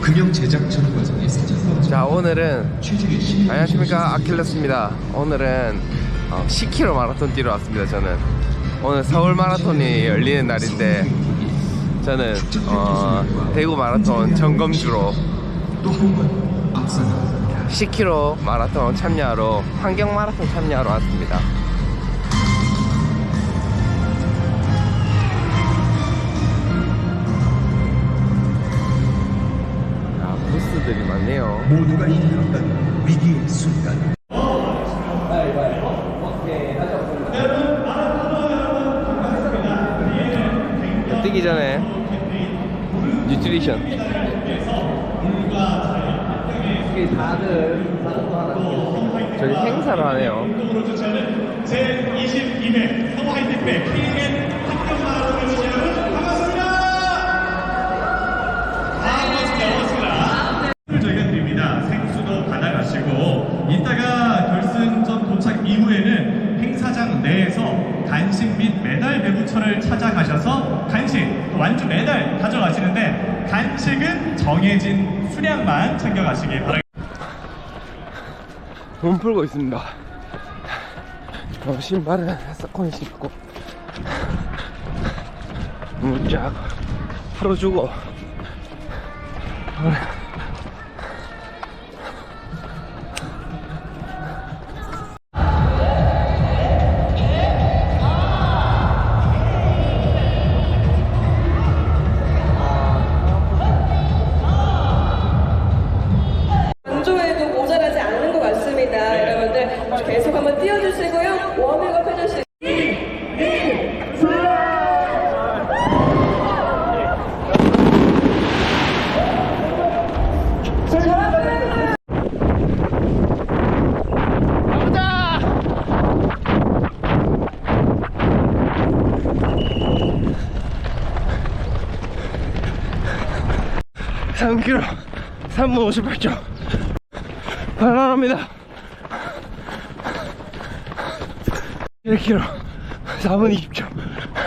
금형 제작 전 과정의 사진과 자 오늘은 안녕하십니까? 아킬레스입니다. 오늘은 어, 10km 마라톤 뛰러 왔습니다 저는. 오늘 서울 마라톤이 열리는 날인데 저는 어, 대구 마라톤 점검주로 또한번 앞서나갑니다. 10km 마라톤 참여하러 환경 마라톤 참여하러 왔습니다 야 부스들이 많네요. 모두가 힘들었던 위기의 순간. 뛰기 전에 뉴트리션 이게 다들 저기 행사를 하네요. 제 22회 서울 하이틴백 KNN 학교마라톤을 주신 여러분 반갑습니다. 반갑습니다. 반갑습니다. 저희가 드립니다. 생수도 받아가시고 이따가 결승전 도착 이후에는 행사장 내에서 간식 및 메달 배부처를 찾아가셔서 간식, 또 완주 메달 가져가시는데 간식은 정해진 수량만 챙겨가시기 바랍니다. 몸 풀고 있습니다 어, 신발은 사콘 신고 문짝 풀어주고 3km 3분 58초 발랄합니다. 1km 4분 20초